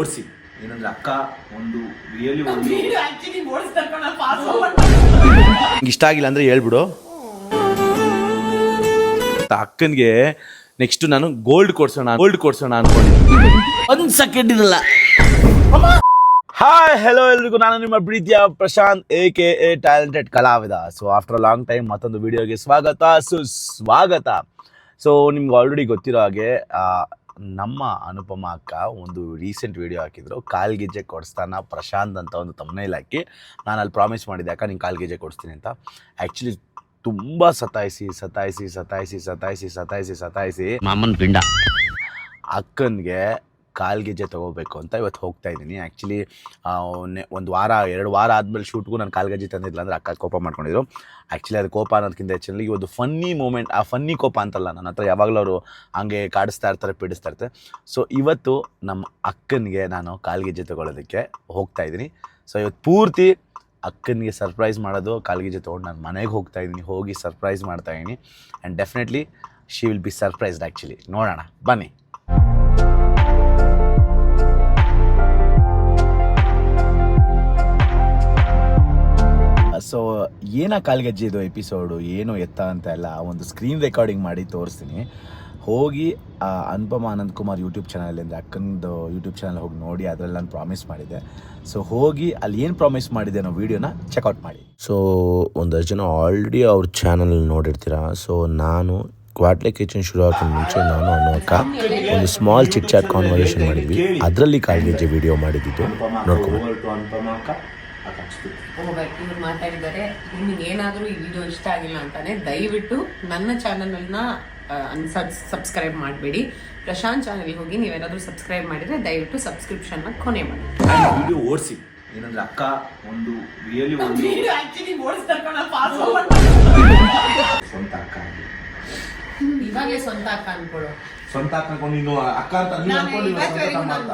ಓಡಿಸಿ. ಏನಂದ್ರೆ ಅಕ್ಕ ಒಂದು ರಿಯಲಿ ಒಂದು ಇಷ್ಟ ಆಗಿಲ್ಲ ಅಂದ್ರೆ ಹೇಳ್ಬಿಡು. ಅಕ್ಕನ್ಗೆ ನೆಕ್ಸ್ಟ್ ನಾನು ಗೋಲ್ಡ್ ಕೊಡ್ಸೋಣ ಗೋಲ್ಡ್ ಕೊಡ್ಸೋಣ ಅನ್ಕೊಂಡಿದ್ದೀನಿ ಒಂದ್ ಸೆಕೆಂಡ್ ಇರಲ್ಲ. ಹಾಯ್ ಹೆಲೋ ಎಲ್ರಿಗೂ. ನಾನು ನಿಮ್ಮ ಪ್ರೀತಿಯ Prashanth A K A talented ಕಲಾವಿದ. ಸೊ ಆಫ್ಟರ್ ಲಾಂಗ್ ಟೈಮ್ ಮತ್ತೊಂದು ವಿಡಿಯೋಗೆ ಸ್ವಾಗತ ಸುಸ್ವಾಗತ. ಸೊ ನಿಮ್ಗೆ ಆಲ್ರೆಡಿ ಗೊತ್ತಿರೋ ಹಾಗೆ ನಮ್ಮ ಅನುಪಮ ಅಕ್ಕ ಒಂದು ರೀಸೆಂಟ್ ವಿಡಿಯೋ ಹಾಕಿದ್ರು. ಕಾಲ್ಗೆಜ್ಜೆ ಕೊಡಿಸ್ತಾನ ಪ್ರಶಾಂತ್ ಅಂತ ಒಂದು ತಮ್ಮನೇಲಿ ಹಾಕಿ. ನಾನು ಅಲ್ಲಿ ಪ್ರಾಮಿಸ್ ಮಾಡಿದ್ದೆ ಅಕ್ಕ ನಿಂಗೆ ಕಾಲ್ಗೆಜ್ಜೆ ಕೊಡಿಸ್ತೀನಿ ಅಂತ. ಆ್ಯಕ್ಚುಲಿ ತುಂಬ ಸತಾಯಿಸಿ ಸತಾಯಿಸಿ ಸತಾಯಿಸಿ ಸತಾಯಿಸಿ ಸತಾಯಿಸಿ ಸತಾಯಿಸಿ. ಮಾಮನ್ ಪಿಂಡ. ಅಕ್ಕನಿಗೆ ಕಾಲ್ಗೆಜ್ಜೆ ತೊಗೋಬೇಕು ಅಂತ ಇವತ್ತು ಹೋಗ್ತಾ ಇದ್ದೀನಿ. ಆ್ಯಕ್ಚುಲಿ ಒಂದು ವಾರ, ಎರಡು ವಾರ ಆದಮೇಲೆ ಶೂಟ್ಗೂ ನಾನು ಕಾಲ್ಗೆಜ್ಜೆ ತಂದಿಲ್ಲ ಅಂದರೆ ಅಕ್ಕ ಕೋಪ ಮಾಡ್ಕೊಂಡಿದ್ರು. ಆ್ಯಕ್ಚುಲಿ ಅದು ಕೋಪ ಅನ್ನೋದಕ್ಕಿಂತ ಹೆಚ್ಚಿನಲ್ಲಿ ಒಂದು ಫನ್ನಿ ಮೂಮೆಂಟ್ ಆ ಫನ್ನಿ ಕೋಪ ಅಂತಲ್ಲ ನನ್ನ ಹತ್ರ ಯಾವಾಗಲೂ ಅವರು ಹಂಗೆ ಕಾಡಿಸ್ತಾ ಇರ್ತಾರೆ, ಪೀಡಿಸ್ತಾ ಇರ್ತಾರೆ. ಸೊ ಇವತ್ತು ನಮ್ಮ ಅಕ್ಕನಿಗೆ ನಾನು ಕಾಲ್ಗೆಜ್ಜೆ ತೊಗೊಳೋದಕ್ಕೆ ಹೋಗ್ತಾ ಇದ್ದೀನಿ. ಸೊ ಇವತ್ತು ಪೂರ್ತಿ ಅಕ್ಕನಿಗೆ ಸರ್ಪ್ರೈಸ್ ಮಾಡೋದು ಕಾಲ್ಗೆಜ್ಜೆ ತೊಗೊಂಡು ನಾನು ಮನೆಗೆ ಹೋಗ್ತಾ ಇದ್ದೀನಿ, ಹೋಗಿ ಸರ್ಪ್ರೈಸ್ ಮಾಡ್ತಾ ಇದ್ದೀನಿ. And definitely she will be surprised actually ನೋಡೋಣ. ಬನ್ನಿ. ಸೊ ಏನ ಕಾಲ್ಗೆಜ್ಜೆ ಇದು ಎಪಿಸೋಡು ಏನು ಎತ್ತ ಅಂತ ಎಲ್ಲ ಒಂದು ಸ್ಕ್ರೀನ್ ರೆಕಾರ್ಡಿಂಗ್ ಮಾಡಿ ತೋರಿಸ್ತೀನಿ. ಹೋಗಿ ಅನುಪಮ ಅನಂತ್ ಕುಮಾರ್ ಯೂಟ್ಯೂಬ್ ಚಾನಲ್ ಅಂದರೆ ಅಕ್ಕಂದು ಯೂಟ್ಯೂಬ್ ಚಾನಲ್ ಹೋಗಿ ನೋಡಿ, ಅದರಲ್ಲಿ ನಾನು ಪ್ರಾಮಿಸ್ ಮಾಡಿದ್ದೆ ಸೊ ಹೋಗಿ ಅಲ್ಲಿ ಏನು ಪ್ರಾಮಿಸ್ ಮಾಡಿದೆ ಅನ್ನೋ ವೀಡಿಯೋನ ಚೆಕ್ಔಟ್ ಮಾಡಿ. ಸೊ ಒಂದಷ್ಟು ಜನ ಆಲ್ರೆಡಿ ಅವ್ರ ಚಾನಲ್ ನೋಡಿರ್ತೀರ. ಸೊ ನಾನು ಕ್ವಾಟ್ಲೆ ಕಿಚನ್ ಶುರು ಹಾಕೋ ಮುಂಚೆ ನಾನು ಅನ್ನೋ ಒಂದು ಸ್ಮಾಲ್ ಚಿಟ್ ಚಾಟ್ ಕಾನ್ವರ್ಸೇಷನ್ ಮಾಡಿದ್ವಿ. ಅದರಲ್ಲಿ ಕಾಲ್ಗೆಜ್ಜೆ ವಿಡಿಯೋ ಮಾಡಿದ್ದು. ನೋಡ್ಕೊಂಡು ಹೋಗ್ಬೇಕು ಇವ್ರು ಮಾತಾಡಿದ್ದಾರೆ. ನಿಮ್ಗೆ ಏನಾದರೂ ಈ ವಿಡಿಯೋ ಇಷ್ಟ ಆಗಿಲ್ಲ ಅಂತಾನೆ ದಯವಿಟ್ಟು ನನ್ನ ಚಾನಲ್ನ ಸಬ್ಸ್ಕ್ರೈಬ್ ಮಾಡಬೇಡಿ. ಪ್ರಶಾಂತ್ ಚಾನಲ್ ಹೋಗಿ ನೀವೇನಾದರೂ ಸಬ್ಸ್ಕ್ರೈಬ್ ಮಾಡಿದ್ರೆ ದಯವಿಟ್ಟು ಸಬ್ಸ್ಕ್ರಿಪ್ಷನ್ನ ಕೊನೆ ಮಾಡಿ. ವಿಡಿಯೋ ಓಡಿಸಿ. ಏನಂದ್ರೆ ಅಕ್ಕ ಒಂದು ರಿಯಲಿ ಒಂದು ಸ್ವಂತ ಅಕ್ಕ. ಇವಾಗಲೇ ಸ್ವಂತ ಅಕ್ಕ ಅನ್ಕೊಳ್ಳು ಸ್ವಂತ ಅಕ್ಕ ಅನ್ಕೊಂಡು ನೀನು ಅಕ್ಕ ಅಂತ ನೀನು.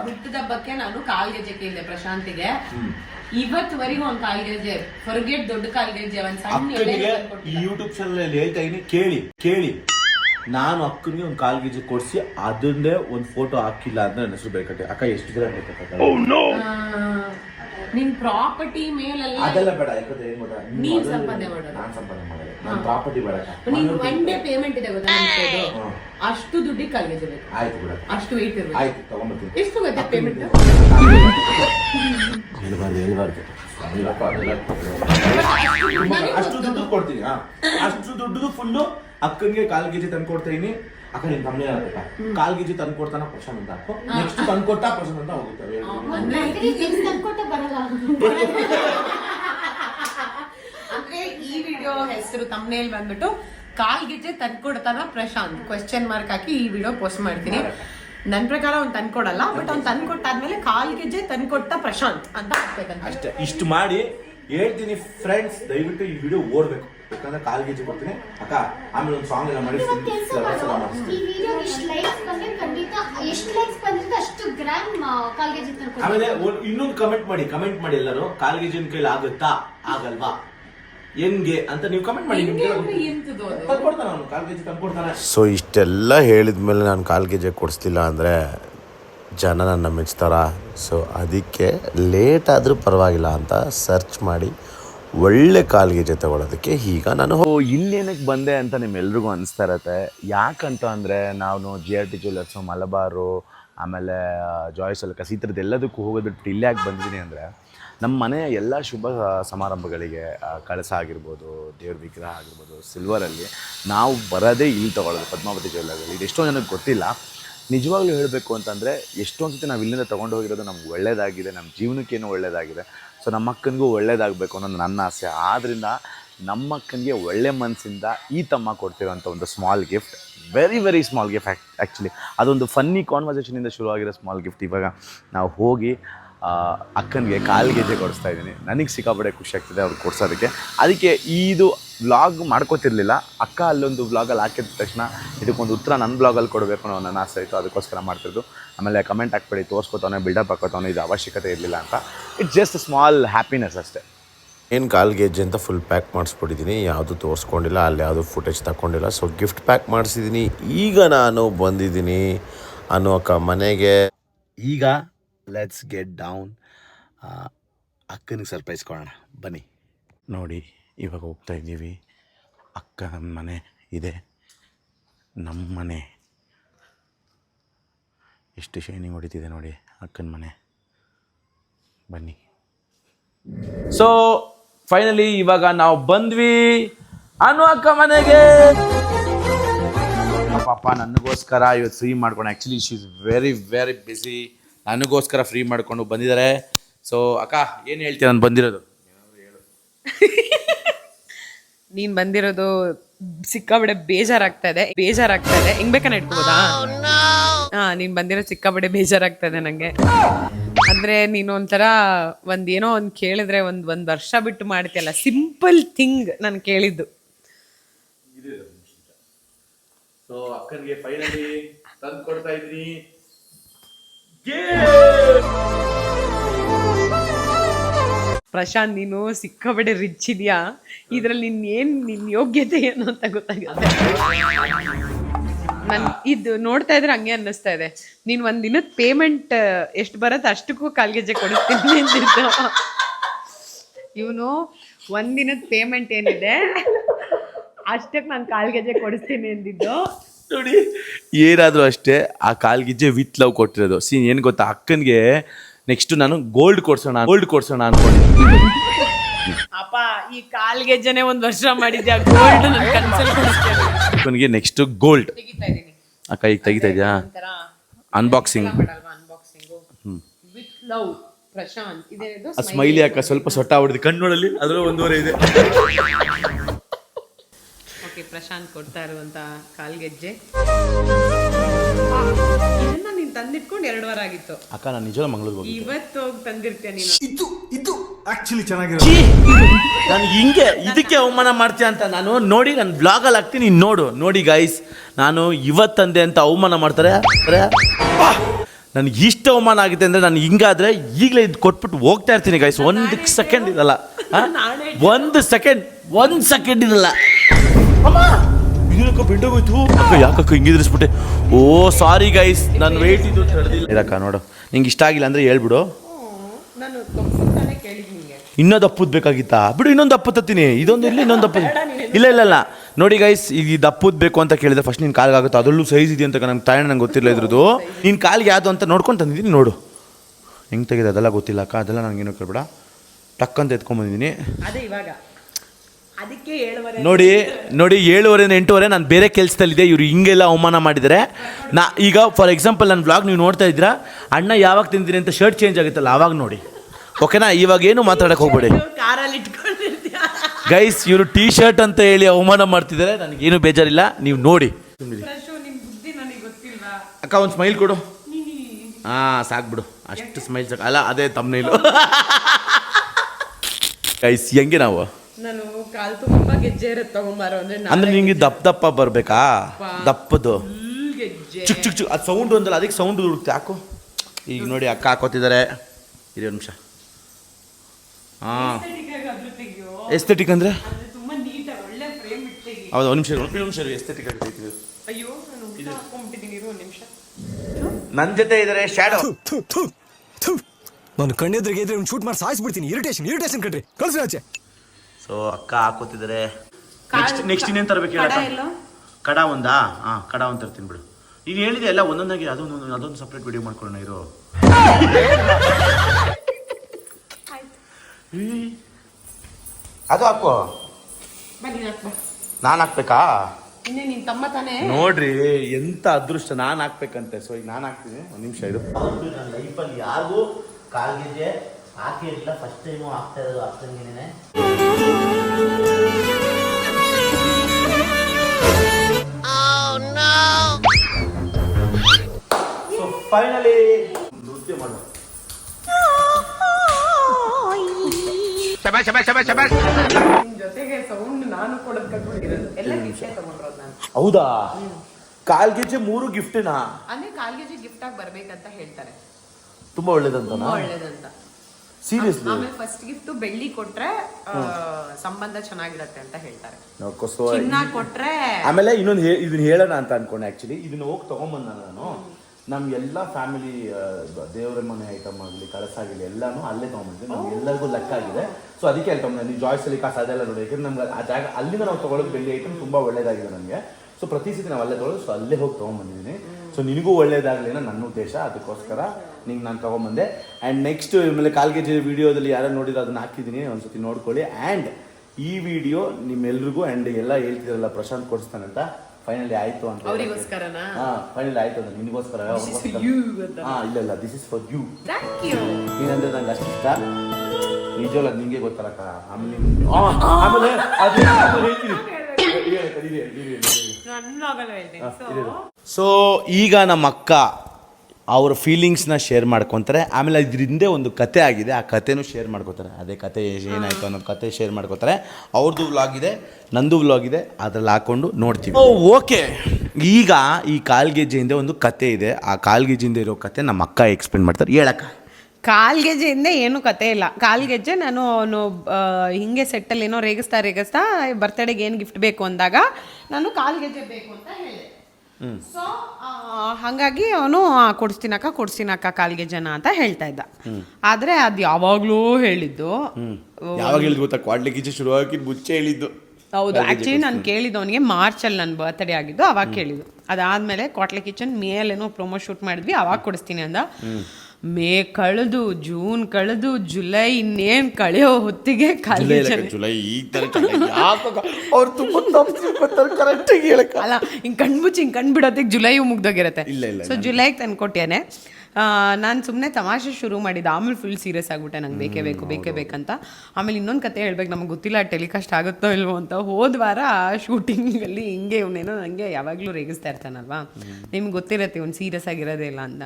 ಹುಟ್ಟಿದ ಹಬ್ಬಕ್ಕೆ ನಾನು ಕಾಲ್ಗೆಜ್ಜೆ ಕೇಳಿದೆ ಪ್ರಶಾಂತಿಗೆ ಇವತ್ತು ಇವತ್ತುವರೆಗೂ ಒಂದ್ ಕಾಲ್ಗೆಜ್ಜೆ ಫರ್ಗೆಟ್ ದೊಡ್ಡ ಕಾಲ್ಗೆಜ್ಜೆ ಒಂದ್ ಸಣ್ಣ ಈ. ಯೂಟ್ಯೂಬ್ ಚಾನಲ್ ಅಲ್ಲಿ ಹೇಳ್ತಾ ಇದೀನಿ ಕೇಳಿ ಕೇಳಿ ನಾನು ಅಕ್ಕನಿಗೆ ಒಂದು ಕಾಲ್ ಗೆಜ್ಜೆ ಕೊಡಿಸಿ ಅದನ್ನೇ ಒಂದು ಫೋಟೋ ಹಾಕಿಲ್ಲ ಅಂದ್ರೆ ನನ್ನ ಹೆಸರು ಬೇಕಟ್ಟೆ ಅಕ್ಕ ಎಷ್ಟು ದಿನ ಬೇಕಾಗತ್ತೆ? ನಿನ್ ಪ್ರಾಪರ್ಟಿ ಮೇಲೆಲ್ಲ ಅದೆಲ್ಲ ಬೇಡ ಯಾಕಂದ್ರೆ ಏನ್ ಗೊತ್ತಾ? ನೀನು ಸಂಪಾದನೆ ಮಾಡೋದು. ನಾನ್ ಸಂಪಾದನೆ ಮಾಡೋದು ನಾನ್ ಪ್ರಾಪರ್ಟಿ ಬೇಡ. ನೀನು ಒನ್ ಡೇ ಪೇಮೆಂಟ್ ಇದೆ ಗೊತ್ತಾ. ಅಷ್ಟು ದುಡ್ಡಿಗೆ ಕಾಲೇಜ್ ಬೇಕು ಆಯ್ತು ಬಿಡ ಅಷ್ಟು ವೇಟ್ ಇರ್ಬೇಕು. ಆಯ್ತು ತಗೊಂಡ್ಬರ್ತೀನಿ ಎಷ್ಟು ಗೊತ್ತಾ ಪೇಮೆಂಟ್ ಹೇಳ್ಬಾರ್ದು ಹೇಳ್ಬಾರ್ದು ಅಷ್ಟು ದುಡ್ಡು ಕೊಡ್ತೀನಿ ಹಾ. ಅಷ್ಟು ದುಡ್ಡು ಫುಲ್ಲು ಅಕ್ಕನಿಗೆ ಕಾಲ್ ಕೆಜಿ ತಂದು ಕೊಡ್ತೀನಿ ಅಕ್ಕ ನಿನ್ ಕಮ್ಮಿ ಆಗುತ್ತೆ ಕಾಲ್ ಗಿಜಿ ತಂದು ಕೊಡ್ತಾನ ಪ್ರಶಾಂತ್ ಅಂತ. ಹಾಕು ನೆಕ್ಸ್ಟ್ ತಂದು ಕೊಟ್ಟ ಪ್ರಶಾಂತ್ ಅಂತ ಹೋಗುತ್ತೆ ಅಂದ್ರೆ ಈ ವಿಡಿಯೋ ಹೆಸರು ತಮ್ಮನೇಲಿ ಬಂದ್ಬಿಟ್ಟು ಕಾಲ್ಗೆಜ್ಜೆ ತಂದ್ಕೊಡ್ತಾನ ಪ್ರಶಾಂತ್. ಕ್ವೆಶ್ಚನ್ ಮಾರ್ಕ್ ಹಾಕಿ ಈ ವಿಡಿಯೋ ಪೋಸ್ಟ್ ಮಾಡ್ತೀನಿ. ನನ್ನ ಪ್ರಕಾರ ಅವ್ನು ತಂದ್ಕೊಡಲ್ಲ ಬಟ್ ಅವ್ನು ತಂದ್ಕೊಟ್ಟಾದ್ಮೇಲೆ ಕಾಲ್ಗೆಜ್ಜೆ ತಂದ್ಕೊಟ್ಟ ಪ್ರಶಾಂತ್ ಅಂತ ಹಾಕ್ಬೇಕಂತ ಅಷ್ಟೇ ಇಷ್ಟು ಮಾಡಿ ಹೇಳ್ತೀನಿ ಫ್ರೆಂಡ್ಸ್ ದಯವಿಟ್ಟು ಈ ವಿಡಿಯೋ ಓಡ್ಬೇಕು. ಯಾಕಂದ್ರೆ ಕಾಲ್ ಕೆಜಿ ಕೊಡ್ತೀನಿ. ಅಕ್ಕ ಆಮೇಲೆ ಒಂದು ಸಾಂಗ್ ಎಲ್ಲ ಮಾಡಿ ಆಮೇಲೆ ಇನ್ನೊಂದು ಕಮೆಂಟ್ ಮಾಡಿ ಕಮೆಂಟ್ ಮಾಡಿ ಎಲ್ಲರೂ ಕಾಲ್ ಗೀಜಿನ ಕೈಲಿ ಆಗುತ್ತಾ? ಆಗಲ್ವಾ? ಹೆಂಗೆ ಅಂತ ನೀವು ಕಮೆಂಟ್ ಮಾಡಿ ನಿಮ್ಗೆ ಕಾಲ್ ಸೊ ಇಷ್ಟೆಲ್ಲ ಹೇಳಿದ ಮೇಲೆ ನಾನು ಕಾಲ್ಗೆಜ್ಜೆ ಕೊಡಿಸ್ತಿಲ್ಲ ಅಂದರೆ ಜನ ನನ್ನ ಮೆಚ್ತಾರ? ಸೊ ಅದಕ್ಕೆ ಲೇಟ್ ಆದರೂ ಪರವಾಗಿಲ್ಲ ಅಂತ ಸರ್ಚ್ ಮಾಡಿ. ಒಳ್ಳೆ ಕಾಲ್ಗೆಜ್ಜೆ ತಗೊಳ್ಳೋದಕ್ಕೆ ಈಗ ನಾನು ಇಲ್ಲೇನಕ್ಕೆ ಬಂದೆ ಅಂತ ನಿಮ್ಮೆಲ್ರಿಗೂ ಅನಿಸ್ತಾ ಇರತ್ತೆ. ಯಾಕಂತ ಅಂದರೆ ನಾನು G R T jewellers Malabar, ಆಮೇಲೆ ಜಾಯ್ಸ್ ಅಲ್ಕಸ್ ಈ ಥರದ್ದು ಎಲ್ಲದಕ್ಕೂ ಹೋಗೋದು ಇಲ್ಲೇ ಯಾಕೆ ಬಂದಿದ್ದೀನಿ ಅಂದರೆ ನಮ್ಮ ಮನೆಯ ಎಲ್ಲ ಶುಭ ಸಮಾರಂಭಗಳಿಗೆ ಕಳಸ ಆಗಿರ್ಬೋದು, ದೇವ್ರ ವಿಗ್ರಹ ಆಗಿರ್ಬೋದು ಸಿಲ್ವರಲ್ಲಿ ನಾವು ಬರೋದೇ ಇಲ್ಲಿ ತೊಗೊಳ್ಳೋದು ಪದ್ಮಾವತಿ ಜ್ಯುವೆಲ್ಲರ್ಸಲ್ಲಿ ಇದು ಎಷ್ಟೋ ಜನಕ್ಕೆ ಗೊತ್ತಿಲ್ಲ. ನಿಜವಾಗ್ಲೂ ಹೇಳಬೇಕು ಅಂತಂದರೆ ಎಷ್ಟೊಂದು ಸತಿ ನಾವು ಇಲ್ಲಿಂದ ತೊಗೊಂಡು ಹೋಗಿರೋದು ನಮ್ಗೆ ಒಳ್ಳೆಯದಾಗಿದೆ ನಮ್ಮ ಜೀವನಕ್ಕೇನು ಒಳ್ಳೇದಾಗಿದೆ. ಸೊ ನಮ್ಮ ಅಕ್ಕನಿಗೂ ಒಳ್ಳೇದಾಗಬೇಕು ಅನ್ನೋದು ನನ್ನ ಆಸೆ. ಆದ್ದರಿಂದ ನಮ್ಮ ಅಕ್ಕನಿಗೆ ಒಳ್ಳೆ ಮನಸ್ಸಿಂದ ಈ ತಮ್ಮ ಕೊಡ್ತಿರೋಂಥ ಒಂದು small gift very very small gift actually ಅದೊಂದು ಫನ್ನಿ ಕಾನ್ವರ್ಸೇಷನಿಂದ ಶುರುವಾಗಿರೋ ಸ್ಮಾಲ್ ಗಿಫ್ಟ್ ಇವಾಗ ನಾವು ಹೋಗಿ ಅಕ್ಕನಿಗೆ ಕಾಲು ಗೆಜ್ಜೆ ಕೊಡಿಸ್ತಾ ಇದ್ದೀನಿ. ನನಗೆ ಸಿಕ್ಕಾಪಟ್ಟೆ ಖುಷಿ ಆಗ್ತಿದೆ ಅವ್ರು ಕೊಡ್ಸೋದಕ್ಕೆ. ಅದಕ್ಕೆ ಇದು ವ್ಲಾಗ್ ಮಾಡ್ಕೋತಿರ್ಲಿಲ್ಲ. ಅಕ್ಕ ಅಲ್ಲೊಂದು ವ್ಲಾಗಲ್ಲಿ ಹಾಕಿದ ತಕ್ಷಣ ಇದಕ್ಕೊಂದು ಉತ್ತರ ನನ್ನ ಬ್ಲಾಗಲ್ಲಿ ಕೊಡಬೇಕು ಅನ್ನೋ ನನ್ನ ಆಸೆ ಇತ್ತು. ಅದಕ್ಕೋಸ್ಕರ ಮಾಡ್ತಿದ್ದು ಆಮೇಲೆ ಕಮೆಂಟ್ ಹಾಕ್ಬೇಡಿ ತೋರಿಸ್ಕೊತಾನೆ ಬಿಲ್ಡಪ್ ಹಾಕೋತಾನೆ ಇದು ಅವಶ್ಯಕತೆ ಇರಲಿಲ್ಲ ಅಂತ. ಇಟ್ಸ್ ಜಸ್ಟ್ ಸ್ಮಾಲ್ ಹ್ಯಾಪಿನೆಸ್ ಅಷ್ಟೇ. ಏನು ಕಾಲ್ಗೆಜ್ಜೆ ಅಂತ ಫುಲ್ ಪ್ಯಾಕ್ ಮಾಡಿಸ್ಬಿಟ್ಟಿದ್ದೀನಿ. ಯಾವುದು ತೋರಿಸ್ಕೊಂಡಿಲ್ಲ ಅಲ್ಲಿ ಯಾವುದು ಫುಟೇಜ್ ತಗೊಂಡಿಲ್ಲ ಸೊ ಗಿಫ್ಟ್ ಪ್ಯಾಕ್ ಮಾಡಿಸಿದ್ದೀನಿ ಈಗ ನಾನು ಬಂದಿದ್ದೀನಿ ಅನ್ನೋ ಅಕ್ಕ ಮನೆಗೆ. ಈಗ ಲೆಟ್ಸ್ ಗೆಟ್ ಡೌನ್ ಅಕ್ಕನಿಗೆ ಸರ್ಪ್ರೈಸ್ ಕೊಡೋಣ. ಬನ್ನಿ. ನೋಡಿ ಇವಾಗ ಹೋಗ್ತಾ ಇದ್ದೀವಿ. ಅಕ್ಕನ ಮನೆ ಇದೆ. ನಮ್ಮ ಮನೆ. ಎಷ್ಟು ಶೈನಿಂಗ್ ಹೊಡಿತಿದೆ ನೋಡಿ ಅಕ್ಕನ ಮನೆ. ಬನ್ನಿ. ಸೊ ಫೈನಲಿ ಇವಾಗ ನಾವು ಬಂದ್ವಿ ಅನು ಅಕ್ಕ ಮನೆಗೆ ಪಾಪ ನನಗೋಸ್ಕರ ಇವತ್ತು ಫ್ರೀ ಮಾಡ್ಕೊಂಡು actually she is very very busy ನನಗೋಸ್ಕರ ಫ್ರೀ ಮಾಡ್ಕೊಂಡು ಬಂದಿದ್ದಾರೆ. ಸೊ ಅಕ್ಕ ಏನು ಹೇಳ್ತೀಯ ನಾನು ಬಂದಿರೋದು. ನೀನು ಬಂದಿರೋದು ಸಿಕ್ಕಾಬಡೆ ಬೇಜಾರಾಗ್ತಾ ಇದೆ. ಬೇಜಾರಾಗ್ತಾ ಇದೆ. ಹಿಂಗ್ ಬೇಕಾನೆ ಇಟ್ಕೋಬೋದಾ ಹಾ ನೀನ್ ಬಂದಿರೋ ಸಿಕ್ಕಾಬಡೆ ಬೇಜಾರಾಗ್ತಾ ಇದೆ ನಂಗೆ. ಅಂದ್ರೆ ನೀನು ಒಂಥರ ಒಂದ್ ಏನೋ ಒಂದ್ ಕೇಳಿದ್ರೆ ಒಂದ್ ಒಂದ್ ವರ್ಷ ಬಿಟ್ಟು ಮಾಡ್ತೀಯಲ್ಲ ಸಿಂಪಲ್ ಥಿಂಗ್ ನಾನು ಕೇಳಿದ್ದು. ಸೊ ಅಕ್ಕನಿಗೆ ಫೈನಲಿ ತಂದು ಕೊಡ್ತಾ ಇದ್ದೀನಿ. ಪ್ರಶಾಂತ್, ನೀನು ಸಿಕ್ಕಾಬಡೆ ರಿಚ್ ಇದೆಯಾ? ಇದ್ರಲ್ಲಿ ನಿನ್ ಏನ್ ನಿನ್ ಯೋಗ್ಯತೆ ಏನು ಅಂತ ಗೊತ್ತಾಗುತ್ತೆ? ನನ್ ಇದು ನೋಡ್ತಾ ಇದ್ರೆ ಹಂಗೆ ಅನ್ನಿಸ್ತಾ ಇದೆ. ನೀನ್ ಒಂದ್ ದಿನದ ಪೇಮೆಂಟ್ ಎಷ್ಟು ಬರತ್ತೆ ಅಷ್ಟಕ್ಕೂ ಕಾಲ್ಗೆಜ್ಜೆ ಕೊಡಿಸ್ತೀನಿ ಅಂತಿದ್ದು. ಇವನು ಒಂದ್ ದಿನದ ಪೇಮೆಂಟ್ ಏನಿದೆ ಅಷ್ಟಕ್ಕೆ ನಾನು ಕಾಲ್ಗೆಜ್ಜೆ ಕೊಡಿಸ್ತೀನಿ ಅಂದಿದ್ದು ನೋಡಿ ಏನಾದರೂ ಅಷ್ಟೇ ಆ ಕಾಲ್ಗಿಜ್ಜೆ ವಿತ್ ಲವ್ ಕೊಟ್ಟಿರೋದು. ಸೀನ್ ಏನು ಗೊತ್ತಾ? ಅಕ್ಕನಿಗೆ ನೆಕ್ಸ್ಟ್ ನಾನು ಗೋಲ್ಡ್ ಕೊಡ್ಸೋಣ ಗೋಲ್ಡ್ ಕೊಡ್ಸೋಣ ಅನ್ಕೊಂಡಿದ್ದೆ ಅಪ್ಪ ಈ ಕಾಲ್ಗೆಜ್ಜೆನೆ ಒಂದು ವರ್ಷ ಮಾಡಿದ್ಯಾ? ಗೋಲ್ಡ್ ಅಕ್ಕನಿಗೆ ನೆಕ್ಸ್ಟ್ ಗೋಲ್ಡ್ ತೆಗಿತಾ ಇದೀನಿ ಅಕ್ಕ ಈಗ ತೆಗಿತಾ ಇದೆಯಾ? ಒಂಥರ ಅನ್ಬಾಕ್ಸಿಂಗ್ ಮಾಡಲ್ವಾ ಅನ್ಬಾಕ್ಸಿಂಗು ವಿತ್ ಲವ್ ಪ್ರಶಾಂತ್. ಇದೇನಿದು ಆ ಸ್ಮೈಲಿ ಅಕ್ಕ ಸ್ವಲ್ಪ ಸೊಟ್ಟ ಹೊಡೆದು ಕಣ್ಣೊಳಲ್ಲಿ ಅದರ ಒಂದೂವರೆ ಇದೆ. ಓಕೆ ಪ್ರಶಾಂತ್ ಕೊಡ್ತಾ ಇರುವಂತ ಕಾಲ್ಗೆಜ್ಜೆ. ಇದನ್ನ ನೀನ್ ತಂದಿಟ್ಕೊಂಡು ಎರಡು ವಾರ ಆಗಿತ್ತು. ಅಕ್ಕ ನಾನು ನಿಜ ಮಂಗಳೂರಿಗೆ ಹೋಗಿ ಇವತ್ತು ಹೋಗಿ ತಂದಿರ್ತೀಯ ನೀನು. ಇದು ಇದು ಆಕ್ಚುಲಿ ಚೆನ್ನಾಗಿರೋ ನಾನು ಹಿಂಗೆ ಇದಕ್ಕೆ ಅವಮಾನ ಮಾಡ್ತೀಯ ಅಂತ ನಾನು ನೋಡಿ ನಾನು ಬ್ಲಾಗಲ್ಲಿ ಹಾಕ್ತೀನಿ ನೀನ್ ನೋಡು. ನೋಡಿ ಗೈಸ್ ನಾನು ಇವತ್ತಂದೆ ಅಂತ ಅವಮಾನ ಮಾಡ್ತಾರೆ. ನನಗೆ ಇಷ್ಟ ಅವಮಾನ ಆಗಿದೆ ಅಂದ್ರೆ ನಾನು ಹಿಂಗಾದ್ರೆ ಈಗಲೇ ಇದು ಕೊಟ್ಬಿಟ್ಟು ಹೋಗ್ತಾ ಇರ್ತೀನಿ ಗೈಸ್ ಒಂದು ಸೆಕೆಂಡ್ ಇರಲ್ಲ. ಆ? ಒಂದು ಸೆಕೆಂಡ್ ಒಂದು ಸೆಕೆಂಡ್ ಇರಲ್ಲ. ಅಮ್ಮ! ಇದಕ್ಕ ಅಕ್ಕ ಯಾಕಕ್ಕ ಹಿಂಗಿದ್ರಿಸ್ಬಿಟ್ಟೆ ಓ ಸಾರಿ ಗೈಸ್ ನಾನು ವೇಟ್ ಇದು ತಡೆದಿಲ್ಲ ಇರಕ್ಕ ನೋಡು. ನಿಂಗೆ ಇಷ್ಟ ಆಗಿಲ್ಲ ಅಂದರೆ ಹೇಳ್ಬಿಡು. ನಾನು ತಪ್ಪಿಸ್ತಾನೆ ಕೇಳಿದ್ ನಿಂಗೆ. ಇನ್ನೊಂದು ಅಪ್ಪದ್ ಬೇಕಾಗಿತ್ತಾ? ಬಿಡು ಇನ್ನೊಂದು ಅಪ್ಪು ತತ್ತೀನಿ. ಇದೊಂದು ಇಲ್ಲಿ ಇನ್ನೊಂದು ಅಪ್ಪು. ಇಲ್ಲ ಇಲ್ಲ ಇಲ್ಲ. ನೋಡಿ ಗೈಸ್ ಈಗ ಇದು ಅಪ್ಪದ್ ಬೇಕು ಅಂತ ಕೇಳಿದ್ರೆ ಫಸ್ಟ್ ನಿನ್ನ ಕಾಲ್ಗೆ ಆಗುತ್ತೆ? ಅದರಲ್ಲೂ ಸೈಜ್ ಇದೆ ಅಂತ ನಂಗೆ ತಾಯಣ್ಣ ನಂಗೆ ಗೊತ್ತಿಲ್ಲ ಇದ್ರದ್ದು. ನಿನ್ನ ಕಾಲಿಗೆ ಯಾವುದು ಅಂತ ನೋಡ್ಕೊಂಡು ತಂದಿದ್ದೀನಿ ನೋಡು. ಹೆಂಗೆ ತೆಗೆದು ಅದೆಲ್ಲ ಗೊತ್ತಿಲ್ಲ ಅಕ್ಕ. ಅದೆಲ್ಲ ನನಗೇನು ಕೇಳ್ಬೇಡ. ಟಕ್ ಅಂತ ಎತ್ಕೊಂಬಂದಿದ್ದೀನಿ ಅದೇ ಇವಾಗ. ಅದಕ್ಕೆ ಏಳುವರೆ ನೋಡಿ ನೋಡಿ ಏಳುವರೆಯಿಂದ ಎಂಟೂವರೆ ನಾನು ಬೇರೆ ಕೆಲಸದಲ್ಲಿದೆ ಇವರು ಹಿಂಗೆಲ್ಲ ಅವಮಾನ ಮಾಡಿದರೆ. ನಾ ಈಗ ಫಾರ್ ಎಕ್ಸಾಂಪಲ್ ನನ್ನ ಬ್ಲಾಗ್ ನೀವು ನೋಡ್ತಾ ಇದ್ದೀರಾ? ಅಣ್ಣ ಯಾವಾಗ ತಿಂದಿರಿ ಅಂತ ಶರ್ಟ್ ಚೇಂಜ್ ಆಗುತ್ತಲ್ಲ ಆವಾಗ ನೋಡಿ. ಓಕೆನಾ ಇವಾಗ ಏನು ಮಾತಾಡಕ್ಕೆ ಹೋಗ್ಬೇಡಿ. ಕಾರಲ್ಲಿ ಇಟ್ಕೊಂಡಿರ್ತೀಯ? ಗೈಸ್ ಇವರು ಟೀ ಶರ್ಟ್ ಅಂತ ಹೇಳಿ ಅವಮಾನ ಮಾಡ್ತಿದ್ದಾರೆ ನನಗೇನು ಬೇಜಾರಿಲ್ಲ. ನೀವು ನೋಡಿ. ಪ್ರಶು ನಿನ್ ಬುದ್ಧಿ ನನಗೆ ಗೊತ್ತಿಲ್ವಾ ಅಕ್ಕ ಒಂದು ಸ್ಮೈಲ್ ಕೊಡು. ಹಾಂ ಸಾಕ್ಬಿಡು ಅಷ್ಟು ಸ್ಮೈಲ್ ಸಾಕು ಅಲ್ಲ ಅದೇ ತಮ್ಮನೇಲು ಗೈಸ್ ಹೆಂಗೆ ನಾವು? ನಾನು ಕಾಲ್ ತುಂಬಾ ಗೆಜ್ಜೆ ಇರುತ್ತೆ ತಗೊಂಬಾರೋ ಅಂದ್ರೆ ಅಂದ್ರೆ ನಿಂಗೆ ದಪ್ಪ ದಪ್ಪ ಬರ್ಬೇಕಾ? ದಪ್ಪದು. ಗೆಜ್ಜೆ. ಚುಕ್ ಚುಕ್ ಚುಕ್. ಅದು ಸೌಂಡ್ ಒಂದಲ್ಲ ಅದಕ್ಕೆ ಸೌಂಡ್ ಹುಡುಕ್ತೆ. ಹಾಕು ಈಗ ನೋಡಿ ಅಕ್ಕ ಹಾಕೋತಿದ್ದಾರೆ. ಇರಿ ಒಂದು ನಿಮಿಷ. ಹಾಂ. ಎಸ್ಥೆಟಿಕ್ ಅಂದರೆ ಅಂದ್ರೆ? ತುಂಬಾ ನೀಟಾಗಿ ಒಳ್ಳೆ ಫ್ರೇಮ್ ಇಟ್ಟಿಗಿ. ಹೌದು ಒಂದು ನಿಮಿಷ ಒಂದು ನಿಮಿಷ ಎಸ್ಥೆಟಿಕ್ ಆಗ್ತೈತಿ ಅಯ್ಯೋ ಒಂದ್ ನನ್ನ ಜೊತೆ ಇದ್ದಾರೆ ಶ್ಯಾಡೋ ನಾನು ಕಣ್ಣೆದ್ರಿಗೆ ಇದ್ರೆ ಶೂಟ್ ಮಾಡಿ ಸಾಯಿಸ್ಬಿಡ್ತೀನಿ. ಇರಿಟೇಷನ್ ಇರಿಟೇಷನ್ ಕಣ್ರಿ. ಕಳ್ಸಿ ಆಚೆ. ಸೊ ಅಕ್ಕ ಹಾಕೋತಿದ್ರೆ. ನೆಕ್ಸ್ಟ್ ನೆಕ್ಸ್ಟ್ ಇನ್ನೇನು ತರಬೇಕು ಎಲ್ಲೋ? ಕಡ ಒಂದಾ? ಹಾಂ ಕಡ ಒಂದು ತರ್ತೀನಿ ಬಿಡು. ನೀನು ಹೇಳಿದೆ ಎಲ್ಲ ಒಂದೊಂದಾಗಿ ಅದೊಂದು ಅದೊಂದು ಸಪ್ರೇಟ್ ವಿಡಿಯೋ ಮಾಡ್ಕೊಳ್ಳೋಣ ಇರು. ಅದು ಹಾಕೋ. ನಾನು ಹಾಕ್ಬೇಕಾ? ಇನ್ನೇ ನಿನ್ ತಮ್ಮ ತಾನೇ? ನೋಡ್ರಿ ಎಂತ ಅದೃಷ್ಟ ನಾನು ಹಾಕ್ಬೇಕಂತೆ. ಸೊ ಈಗ ನಾನು ಹಾಕ್ತೀನಿ. ಒಂದು ನಿಮಿಷ ಇದು ನನ್ನ ಲೈಫಲ್ಲಿ ಯಾರಿಗೂ ಕಾಲ್ಗೆಜ್ಜೆ ಹಾಕಿರಲಿಲ್ಲ ಫಸ್ಟ್ ಟೈಮು ಆಗ್ತಾ ಇರೋದು ಅಷ್ಟಂಗೇನೆ ಸೊ ಫೈನಲಿ ನೃತ್ಯ ಮಾಡುವ ಜೊತೆಗೆ ಸೌಂಡ್ ನಾನು ಕೊಡೋದ್ ಕಟ್ಬಿಟ್ಟಿರೋದು ಎಲ್ಲ ಗಿಫ್ಟೇ ತಗೊಂಡ್ರೋದು ನಾನು. ಹೌದಾ? ಕಾಲ್ಗೆಜೆ ಮೂರು ಗಿಫ್ಟಿನಾ ಅಂದ್ರೆ ಕಾಲ್ಗೆಜೆ ಗಿಫ್ಟ್ ಆಗಿ ಬರ್ಬೇಕಂತ ಹೇಳ್ತಾರೆ. ತುಂಬಾ ಒಳ್ಳೇದಂತ ತುಂಬಾ ಒಳ್ಳೇದಂತ. ಸೀರಿಯಸ್ಲಿ ಆಮೇಲೆ ಫಸ್ಟ್ ಗಿಫ್ಟ್ ಬೆಳ್ಳಿ ಕೊಟ್ರೆ ಸಂಬಂಧ ಚೆನ್ನಾಗಿರುತ್ತೆ ಅಂತ ಹೇಳ್ತಾರೆ. ಚಿನ್ನ ಕೊಟ್ರೆ ಆಮೇಲೆ ಇನ್ನೊಂದು ಇದನ್ನ ಹೇಳೋಣ ಅಂತ ಅನ್ಕೊಂಡೆ ಆಕ್ಚುಲಿ ಇದನ್ನ ಹೋಗಿ ತಗೊಂಬಂದ ನಾನು. ನಮ್ ಎಲ್ಲ ಫ್ಯಾಮಿಲಿ ದೇವರ ಮನೆ ಐಟಮ್ ಆಗಲಿ ಕಳಸ ಆಗಲಿ ಎಲ್ಲಾನು ಅಲ್ಲೇ ತೊಗೊಂಬಂದಿದ್ದೆ. ನಮ್ಗೆ ಎಲ್ಲರಿಗೂ ಲೆಕ್ಕ ಆಗಿದೆ. ಸೊ ಅದಕ್ಕೆ ಹೇಳ್ತಾ ನೀವು ಜಾಯ್ಸ್ ಅಲ್ಲಿ ಕಾಸು ಅದೆಲ್ಲ ನೋಡಿ. ಯಾಕಂದ್ರೆ ನಮ್ಗೆ ಆ ಜಾಗ ಅಲ್ಲಿಂದ ನಾವು ತಗೊಳ್ಳೋದು ಬೆಳ್ಳಿ ಐಟಮ್ ತುಂಬಾ ಒಳ್ಳೇದಾಗಿದೆ ನನಗೆ ಸೊ ಪ್ರತಿ ಸತಿ ನಾವು ಅಲ್ಲೇ ತಗೊಳ್ಳೋದು ಸೊ ಅಲ್ಲೇ ಹೋಗಿ ತೊಗೊಂಬಂದಿದ್ದೀನಿ. ಸೊ ನಿನಗೂ ಒಳ್ಳೇದಾಗಲಿ ಅನ್ನೋ ನನ್ನ ಉದ್ದೇಶ ಅದಕ್ಕೋಸ್ಕರ ನಿಂಗೆ ನಾನು ತೊಗೊಂಬಂದೆ. ಆ್ಯಂಡ್ ನೆಕ್ಸ್ಟ್ ಆಮೇಲೆ ಕಾಲ್ಗೆಜಿ ವೀಡಿಯೋದಲ್ಲಿ ಯಾರು ನೋಡಿದ್ರೆ ಅದನ್ನ ಹಾಕಿದ್ದೀನಿ ಒಂದ್ಸತಿ ನೋಡ್ಕೊಳ್ಳಿ. ಆ್ಯಂಡ್ ಈ ವಿಡಿಯೋ ನಿಮ್ಮೆಲ್ರಿಗೂ ಆ್ಯಂಡ್ ಎಲ್ಲ ಹೇಳ್ತಿರಲ್ಲ ಪ್ರಶಾಂತ್ ಕೊಡಿಸ್ತಾನೆ ಅಂತ ಫೈನಲಿ ಆಯ್ತು ಅಂತ ಹಾಂ ಫೈನಲಿ ಆಯ್ತು ಅಂತ ನಿನಗೋಸ್ಕರ. ಹಾ ಇಲ್ಲ ಇಲ್ಲ ದಿಸ್ ಇಸ್ ಫಾರ್ ಯು ನೀನಂದ್ರೆ ನಂಗೆ ಅಷ್ಟು ಇಷ್ಟ. ನಿಜವಲ್ಲ ಅದು ನಿಂಗೆ ಗೊತ್ತಲ್ಲಕ್ಕ ಆಮೇಲೆ ಆಮೇಲೆ ಹೇಳ್ತೀನಿ. ಸೊ ಈಗ ನಮ್ಮ ಅಕ್ಕ ಅವ್ರ ಫೀಲಿಂಗ್ಸ್ನ ಶೇರ್ ಮಾಡ್ಕೊತಾರೆ. ಆಮೇಲೆ ಇದ್ರಿಂದೆ ಒಂದು ಕತೆ ಆಗಿದೆ. ಆ ಕತೆನೂ ಶೇರ್ ಮಾಡ್ಕೋತಾರೆ. ಅದೇ ಕತೆ ಏನಾಯಿತು ಅನ್ನೋ ಕತೆ ಶೇರ್ ಮಾಡ್ಕೋತಾರೆ. ಅವ್ರದ್ದು ವ್ಲಾಗ್ ಇದೆ ನಂದು ವ್ಲಾಗ್ ಇದೆ. ಅದ್ರಲ್ಲಿ ಹಾಕೊಂಡು ನೋಡ್ತೀವಿ. ಓಕೆ. ಈಗ ಈ ಕಾಲ್ಗೆಜ್ಜೆ ಹಿಂದೆ ಒಂದು ಕತೆ ಇದೆ. ಆ ಕಾಲ್ಗೆಜ್ಜೆ ಹಿಂದೆ ಇರೋ ಕತೆ ನಮ್ಮ ಅಕ್ಕ ಎಕ್ಸ್ಪ್ಲೇನ್ ಮಾಡ್ತಾರೆ. ಹೇಳಕ್ಕ ಕಾಲ್ಗೆಜ್ಜೆಯಿಂದ ಏನೂ ಕತೆ ಇಲ್ಲ. ಕಾಲ್ಗೆಜ್ಜೆ ನಾನು ಅವನು ಹಿಂಗೆ ಸೆಟ್ಟಲ್ಲಿ ಏನೋ ರೇಗಿಸ್ತಾ ರೇಗಿಸ್ತಾ ಬರ್ತಡೆಗೆ ಏನು ಗಿಫ್ಟ್ ಬೇಕು ಅಂದಾಗ ನಾನು ಕಾಲ್ಗೆಜ್ಜೆ ಬೇಕು ಅಂತ ಹೇಳಿದೆ. ಸೊ ಹಾಗಾಗಿ ಅವನು ಕೊಡಿಸ್ತೀನಕ್ಕ ಕೊಡಿಸ್ತೀನಕ್ಕ ಜನ ಅಂತ ಹೇಳ್ತಾ ಇದ್ದ. ಆದ್ರೆ ಅದು ಯಾವಾಗ್ಲೂ ಹೇಳಿದ್ದು ಯಾವಾಗ ಹೇಳಿದ್ ಗೊತ್ತಾ? ಕ್ವಾಡ್ಲಿಕ್ಕೆ ಶುರು ಶುರುವಾಗಿ ಮುಚ್ಚೆ ಹೇಳಿದ್ದು. ಹೌದು ಆಕ್ಚುಲಿ ನಾನು ಕೇಳಿದ್ದು ಅವನಿಗೆ ಮಾರ್ಚಲ್ಲಿ ನನ್ನ ಬರ್ತ್ಡೇ ಆಗಿದ್ದು ಅವಾಗ ಕೇಳಿದ್ದು. ಅದಾದ್ಮೇಲೆ ಕ್ವಾಟ್ಲೆ ಕಿಚನ್ ಮೇಲೇನೋ ಪ್ರೊಮೋ ಶೂಟ್ ಮಾಡಿದ್ವಿ ಅವಾಗ ಕೊಡಿಸ್ತೀನಿ ಅಂದ. ಮೇ ಕಳೆದು ಜೂನ್ ಕಳೆದು ಜುಲೈ ಇನ್ನೇನ್ ಕಳೆಯೋ ಹೊತ್ತಿಗೆ ಖಾಲಿ ಜುಲೈ ಈ ತರ ಅವ್ರು ತುಂಬ ಕರೆಕ್ಟ್ ಆಗಿ ಅಲ್ಲ ಹಿಂಗ್ ಕಣ್ಮುಚ್ಚಿ ಹಿಂಗ್ ಕಣ್ಬಿಡೋದಕ್ಕೆ ಜುಲೈ ಮುಗ್ದೋಗಿರತ್ತೆ. ಸೊ ಜುಲೈಗೆ ತಂದ್ಕೊಟ್ಟೇನೆ ನಾನು ಸುಮ್ಮನೆ ತಮಾಷೆ ಶುರು ಮಾಡಿದ್ದೆ ಆಮೇಲೆ ಫುಲ್ ಸೀರಿಯಸ್ ಆಗ್ಬಿಟ್ಟೆ ನಂಗೆ. ಬೇಕೇ ಬೇಕು ಬೇಕೇ ಬೇಕಂತ. ಆಮೇಲೆ ಇನ್ನೊಂದು ಕತೆ ಹೇಳ್ಬೇಕು ನಮ್ಗೆ ಗೊತ್ತಿಲ್ಲ ಟೆಲಿಕಾಸ್ಟ್ ಆಗುತ್ತೋ ಇಲ್ವೋ ಅಂತ. ಹೋದ ವಾರ ಶೂಟಿಂಗಲ್ಲಿ ಹಿಂಗೆ ಇವನೇನೋ ನನಗೆ ಯಾವಾಗಲೂ ರೇಗಿಸ್ತಾ ಇರ್ತಾನಲ್ವಾ? ನಿಮ್ಗೆ ಗೊತ್ತಿರತ್ತೆ ಇವ್ನು ಸೀರಿಯಸ್ ಆಗಿರೋದೇ ಇಲ್ಲ ಅಂತ.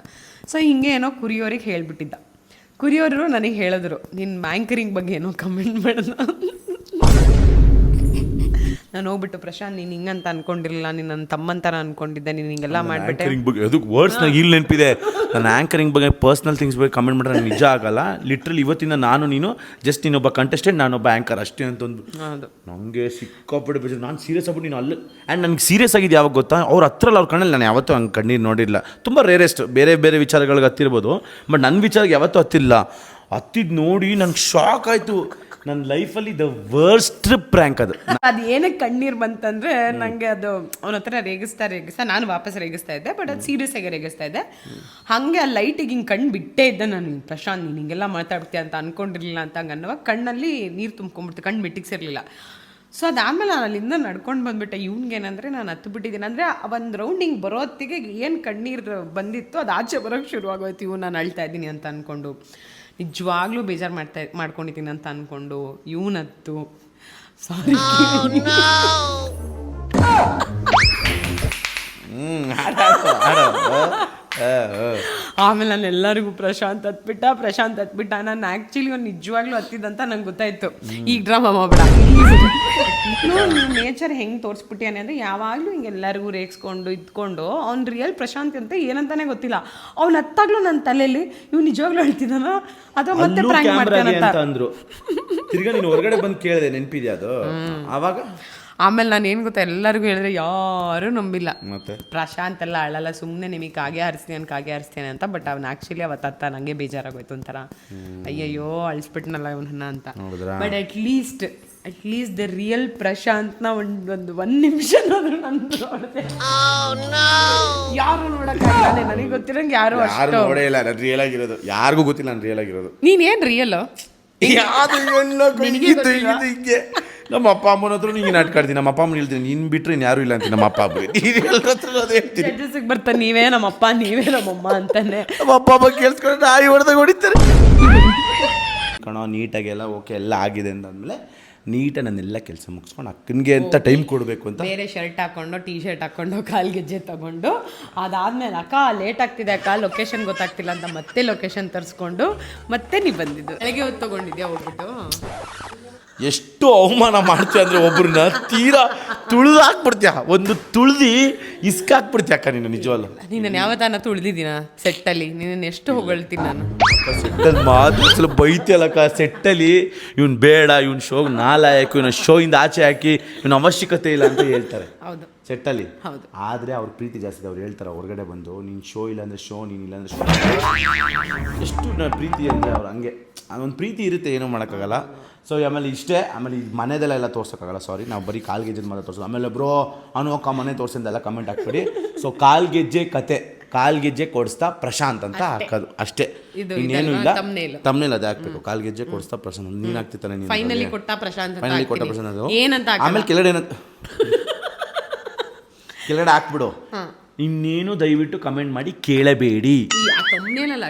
ಸೊ ಹಿಂಗೆ ಏನೋ ಕುರಿಯೋರಿಗೆ ಹೇಳಿಬಿಟ್ಟಿದ್ದ. ಕುರಿಯೋರು ನನಗೆ ಹೇಳಿದ್ರು ನಿನ್ನ ಮ್ಯಾಂಕರಿಂಗ್ ಬಗ್ಗೆ ಏನೋ ಕಮೆಂಟ್ ಮಾಡೋಣ. ನಾನು ಹೋಗ್ಬಿಟ್ಟು ಪ್ರಶಾಂತ್ ನೀನು ಹಿಂಗಂತ ಅನ್ಕೊಂಡಿರಲಿಲ್ಲ ನೀನು ನನ್ನ ತಮ್ಮಂತರ ಅನ್ಕೊಂಡಿದ್ದೆ ನೀನು ಹಿಂಗೆಲ್ಲ ಮಾಡಿಬಿಟ್ಟೆ. ಬಗ್ಗೆ ಅದಕ್ಕೆ ವರ್ಡ್ಸ್ ನಂಗೆ ಇಲ್ಲಿ ನೆನಪಿದೆ. ನಾನು ಆ್ಯಂಕರಿಂಗ್ ಬಗ್ಗೆ ಪರ್ಸ್ನಲ್ ಥಿಂಗ್ಸ್ ಬಗ್ಗೆ ಕಮೆಂಟ್ ಮಾಡಿದ್ರೆ ನಂಗೆ ನಿಜ ಆಗಲ್ಲ. ಲಿಟ್ರಲ್ ಇವತ್ತಿಂದ ನಾನು ನೀನು ಜಸ್ಟ್ ನೀನೊಬ್ಬ ಕಂಟೆಸ್ಟೆಂಟ್ ನಾನೊಬ್ಬ ಆ್ಯಂಕರ್ ಅಷ್ಟೇ ಅಂತ ಒಂದು ಹೌದು. ನನಗೆ ಸಿಕ್ಕಾಪಟ್ಟೆ ಬೇಜಾರು. ನಾನು ಸೀರಿಯಸ್ ಆಗ್ಬಿಟ್ಟು ನೀನು ಅಲ್ಲಿ ಆ್ಯಂಡ್ ನನಗೆ ಸೀರಿಯಸ್ ಆಗಿದ್ದು ಯಾವಾಗ ಗೊತ್ತಾ? ಅವ್ರ ಹತ್ರಲ್ಲಿ ಅವ್ರ ಕಣ್ಣಲ್ಲಿ ನಾನು ಯಾವತ್ತೂ ಹಂಗೆ ಕಣ್ಣೀರು ನೋಡಿಲ್ಲ. ತುಂಬ ರೇರೆಸ್ಟ್ ಬೇರೆ ಬೇರೆ ವಿಚಾರಗಳಿಗೆ ಹತ್ತಿರ್ಬೋದು. ಬಟ್ ನನ್ನ ವಿಚಾರಕ್ಕೆ ಯಾವತ್ತೂ ಹತ್ತಿಲ್ಲ. ಹತ್ತಿದ್ದು ನೋಡಿ ನಂಗೆ ಶಾಕ್ ಆಯಿತು. ನನ್ನ ಲೈಫಲ್ಲಿ ದ ವರ್ಸ್ಟ್ ಪ್ರ್ಯಾಂಕ್ ಅದು. ಅದು ಏನಕ್ಕೆ ಕಣ್ಣೀರು ಬಂತಂದ್ರೆ ನನಗೆ ಅದು ಅವನ ಹತ್ರ ರೇಗಿಸ್ತಾ ರೇಗಿಸ್ತಾ ನಾನು ವಾಪಸ್ ರೇಗಿಸ್ತಾ ಇದ್ದೆ ಬಟ್ ಅದು ಸೀರಿಯಸ್ ಆಗಿ ರೇಗಿಸ್ತಾ ಇದ್ದೆ. ಹಾಗೆ ಆ ಲೈಟಿಗೆ ಹಿಂಗೆ ಕಣ್ಣು ಬಿಟ್ಟೇ ಇದ್ದೆ ನಾನು, ಪ್ರಶಾಂತ್ ನೀನು ಹಿಂಗೆಲ್ಲ ಮಾತಾಡ್ತೀಯ ಅಂತ ಅನ್ಕೊಂಡಿರ್ಲಿಲ್ಲ ಅಂತ ಹಂಗೆ ಅನ್ನುವಾಗ ಕಣ್ಣಲ್ಲಿ ನೀರು ತುಂಬ್ಕೊಂಡ್ಬಿಡ್ತು ಕಣ್ಣು ಮೆಟ್ಟಿಗೆ ಸೊ ಅದಾದಮೇಲೆ ನಾನು ಅಲ್ಲಿಂದ ನಡ್ಕೊಂಡು ಬಂದ್ಬಿಟ್ಟೆ ಇವ್ನಿಗೇನಂದರೆ ನಾನು ಹತ್ತು ಬಿಟ್ಟಿದ್ದೀನಿ. ಅಂದರೆ ಒಂದು ರೌಂಡಿಂಗ್ ಬರೋತ್ತಿಗೆ ಏನು ಕಣ್ಣೀರು ಬಂದಿತ್ತು ಅದು ಆಚೆ ಬರೋಕ್ಕೆ ಶುರುವಾಗೋಯ್ತು ಇವು ನಾನು ಅಳ್ತಾ ಇದ್ದೀನಿ ಅಂತ ಅಂದ್ಕೊಂಡು ನಿಜವಾಗ್ಲೂ ಬೇಜಾರು ಮಾಡ್ತಾ ಮಾಡ್ಕೊಂಡಿದ್ದೀನಿ ಅಂತ ಅನ್ಕೊಂಡು ಇವನತ್ತು ಸಾರಿ ಆಮೇಲೆ ನಾನು ಎಲ್ಲರಿಗೂ ಪ್ರಶಾಂತ್ ಹತ್ಬಿಟ್ಟ ಪ್ರಶಾಂತ್ ಹತ್ಬಿಟ್ಟ. ನಾನು ಆಕ್ಚುಲಿ ಅವ್ನು ನಿಜವಾಗ್ಲೂ ಹತ್ತಿದಂತ ನಂಗೆ ಗೊತ್ತಾಯ್ತು. ಈ ಡ್ರಾಮಾ ಮಾಡ್ಬೇಡ ನೇಚರ್ ಹೆಂಗ್ ತೋರಿಸ್ಬಿಟ್ಟಿಯಾನೆ ಅಂದರೆ ಯಾವಾಗಲೂ ಹಿಂಗೆ ಎಲ್ಲರಿಗೂ ರೇಗಿಸ್ಕೊಂಡು ಇದ್ಕೊಂಡು ಅವ್ನು ರಿಯಲ್ ಪ್ರಶಾಂತ್ ಅಂತ ಏನಂತಾನೆ ಗೊತ್ತಿಲ್ಲ. ಅವ್ನು ಹತ್ತಾಗ್ಲೂ ನನ್ನ ತಲೆಯಲ್ಲಿ ಇವ್ ನಿಜವಾಗ್ಲೂ ಹೇಳ್ತಿದ್ದಾನ? ಅಥವಾ ಮತ್ತೆ ಪ್ರ್ಯಾಂಕ್ ಮಾಡ್ತಾನಂತ ಅಂದ್ರು. ತಿರ್ಗಾ ನೀನು ಹೊರಗಡೆ ಬಂದು ಕೇಳಿದೆ ನೆನಪಿದ್ಯಾ ಅದು? ಆವಾಗ? ಆಮೇಲೆ ನಾನು ಏನು ಗೊತ್ತಾ ಎಲ್ಲರಿಗೂ ಹೇಳಿದ್ರೆ ಯಾರೂ ನಂಬಿಲ್ಲ. ಮತ್ತೆ? ಪ್ರಶಾಂತ್ ಎಲ್ಲ ಅಳಲ್ಲ ಸುಮ್ಮನೆ ನಿಮಗೆ ಕಾಗೆ ಹಾರಿಸ್ತೀನಿ ಕಾಗೆ ಹಾರಿಸ್ತೀನಿ ಅಂತ ಬಟ್ ಅವ್ನು ಆ್ಯಕ್ಚುಲಿ ಅವತ್ತ ನಂಗೆ ನನಗೆ ಬೇಜಾರಾಗೋಯ್ತು ಒಂಥರ. ಅಯ್ಯಯ್ಯೋ ಅಳಿಸ್ಬಿಟ್ನಲ್ಲ ಇವನನ್ನ ಅಂತ. But at least at least the real ಪ್ರಶಾಂತ್ನ ಒಂದು ಒಂದು ಒಂದು ನಿಮಿಷ ನಾನು ನೋಡಿದೆ. ಯಾರು ನೋಡಕ್ಕಾಗಲ್ಲ ನನಗೆ ಗೊತ್ತಿರಂಗೆ ಯಾರು ಯಾರು ಅಷ್ಟು. ನೋಡೇ ಇಲ್ಲ ನಾನು ರಿಯಲ್ ಆಗಿರೋದು. ಯಾರಿಗೂ ಗೊತ್ತಿಲ್ಲ ನಾನು ರಿಯಲ್ ಆಗಿರೋದು. ನೀನೇನು ರಿಯಲ್ ಯಾವುದು ಹಿಂಗೆ. ನಮ್ಮ ಅಪ್ಪ ಅಮ್ಮನ ಹತ್ರ ಹಿಂಗೆ ನಾಟ್ಕಾಡ್ತೀನಿ ನಮ್ಮ ಅಪ್ಪ ಅಮ್ಮನ ಹೇಳ್ತೀನಿ ನೀನು ಬಿಟ್ರೆ ಇನ್ನು ಯಾರು ಇಲ್ಲ ಅಂತ ನಮ್ಮ ಅಪ್ಪ ಅಬ್ಬ ನೀನು ಎಲ್ಲರ ಹತ್ರ ಅದೇ ಹೇಳ್ತೀನಿ. ಜಡ್ಜಸ್ಗೆ ಬರ್ತಾನೆ ನೀವೇ ನಮ್ಮಪ್ಪ ನೀವೇ ನಮ್ಮಮ್ಮ ಅಂತಾನೆ. ನಮ್ಮ ಅಪ್ಪ ಅಮ್ಮ ಕೇಳಿಸ್ಕೊಂಡು ನಾಯಿ ಹೊಡೆದಾಗ ಹೊಡಿತಾರೆ. ಕಣೋ ನೀಟಾಗಿ ಎಲ್ಲ ಓಕೆ ಎಲ್ಲ ಆಗಿದೆ ಅಂದಾದ್ಮೇಲೆ ನೀಟಾಗಿ ನಾನೆಲ್ಲ ಕೆಲಸ ಮುಗಿಸ್ಕೊಂಡು ಅಕ್ಕನಿಗೆ ಅಂತ ಟೈಮ್ ಕೊಡಬೇಕು ಅಂತ? ಬೇರೆ ಶರ್ಟ್ ಹಾಕೊಂಡು ಟೀ ಶರ್ಟ್ ಹಾಕೊಂಡು ಕಾಲ್ ಗೆಜ್ಜೆ ತಗೊಂಡು ಅದಾದ್ಮೇಲೆ ಅಕ್ಕ ಲೇಟ್ ಆಗ್ತಿದೆ ಅಕ್ಕ ಲೊಕೇಶನ್ ಗೊತ್ತಾಗ್ತಿಲ್ಲ ಅಂತ ಮತ್ತೆ ಲೊಕೇಶನ್ ತರಿಸ್ಕೊಂಡು ಮತ್ತೆ ನೀವು ಬಂದಿದ್ದು. ಬೆಳಗ್ಗೆ ಹೊತ್ತು ತಗೊಂಡಿದ್ಯಾ ಹೋಗ್ಬಿಟ್ಟು? ಎಷ್ಟು ಅವಮಾನ ಮಾಡ್ತೀಯ ಅಂದರೆ ಒಬ್ಬರನ್ನ ತೀರಾ ತುಳಿದು ಹಾಕ್ಬಿಡ್ತೀಯ. ಒಂದು ತುಳಿದು ಇಸ್ಕಾಕ್ಬಿಡ್ತೀಯ ಅಕ್ಕ ನೀನು ನಿಜವಲ್ಲ ನೀನು ಯಾವತ್ತಾನ ತುಳಿದಿದ್ದೀನ ಸೆಟ್ಟಲ್ಲಿ? ನಿನ್ನ ಎಷ್ಟು ಹೊಗಳ್ತೀನಿ ನಾನು? ಸೆಟ್ಟಲ್ಲಿ ಮಾತ್ರ ಸ್ವಲ್ಪ ಬೈತಿಯಲ್ಲಕ್ಕ ಸೆಟ್ಟಲ್ಲಿ ಇವ್ನು ಬೇಡ ಇವ್ನು ಶೋಗ್ ನಾಲಾಯಕು ಇವನ ಶೋಯಿಂದ ಆಚೆ ಹಾಕಿ ಇವನ ಅವಶ್ಯಕತೆ ಇಲ್ಲ ಅಂತ ಹೇಳ್ತಾರೆ. ಹೌದು. ಸೆಟ್ಟಲ್ಲಿ? ಹೌದು. ಆದರೆ ಅವ್ರ ಪ್ರೀತಿ ಜಾಸ್ತಿ. ಅವ್ರು ಹೇಳ್ತಾರೆ ಹೊರಗಡೆ ಬಂದು ನೀನು ಶೋ ಇಲ್ಲ ಅಂದರೆ ಶೋ ನೀನು ಇಲ್ಲ ಅಂದರೆ ಶೋ. ಎಷ್ಟು ಪ್ರೀತಿ ಅಂದರೆ ಅವ್ರು ಹಂಗೆ. ಒಂದು ಪ್ರೀತಿ ಇರುತ್ತೆ ಏನೂ ಮಾಡೋಕ್ಕಾಗಲ್ಲ. ಸೊ ಆಮೇಲೆ ಇಷ್ಟೇ ಆಮೇಲೆ ಈ ಮನೆದೆಲ್ಲ ಎಲ್ಲ ತೋರ್ಸೋಕ್ಕಾಗಲ್ಲ ಸಾರಿ ನಾವು ಬರೀ ಕಾಲು ಗೆಜ್ಜೆ ಮಾತ್ರ ತೋರಿಸೋದು ಆಮೇಲೆ ಬ್ರೋ ಅನೋಕ ಮನೆ ತೋರಿಸಿದ್ದೆಲ್ಲ ಕಮೆಂಟ್ ಹಾಕ್ಬಿಡಿ. ಸೊ ಕಾಲು ಗೆಜ್ಜೆ ಕತೆ ಕಾಲು ಗೆಜ್ಜೆ ಕೊಡಿಸ್ತಾ ಪ್ರಶಾಂತ್ ಅಂತ ಹಾಕೋದು. ಅಷ್ಟೇ. ಇನ್ನೇನು ಇಲ್ಲ. ತಮ್ಮನೇಲಿ ಅದೇ ಹಾಕ್ಬೇಕು. ಕಾಲು ಗೆಜ್ಜೆ ಕೊಡಿಸ್ತಾ ಪ್ರಶಾಂತ್. ನೀನು ಹಾಕ್ತಿತ್ತಾನೆ ನೀನು. ಫೈನಲಿ ಕೊಟ್ಟ ಪ್ರಶಾಂತ್ ಫೈನಲಿ ಕೊಟ್ಟ ಪ್ರಶಾಂತ್ ಏನಂತ? ಆಮೇಲೆ ಕೆಳಗಡೆ ಏನಂತ ಕೆಳಗಡೆ ಹಾಕ್ಬಿಡು. ಇನ್ನೇನು ದಯವಿಟ್ಟು ಕಮೆಂಟ್ ಮಾಡಿ ಕೇಳಬೇಡಿ.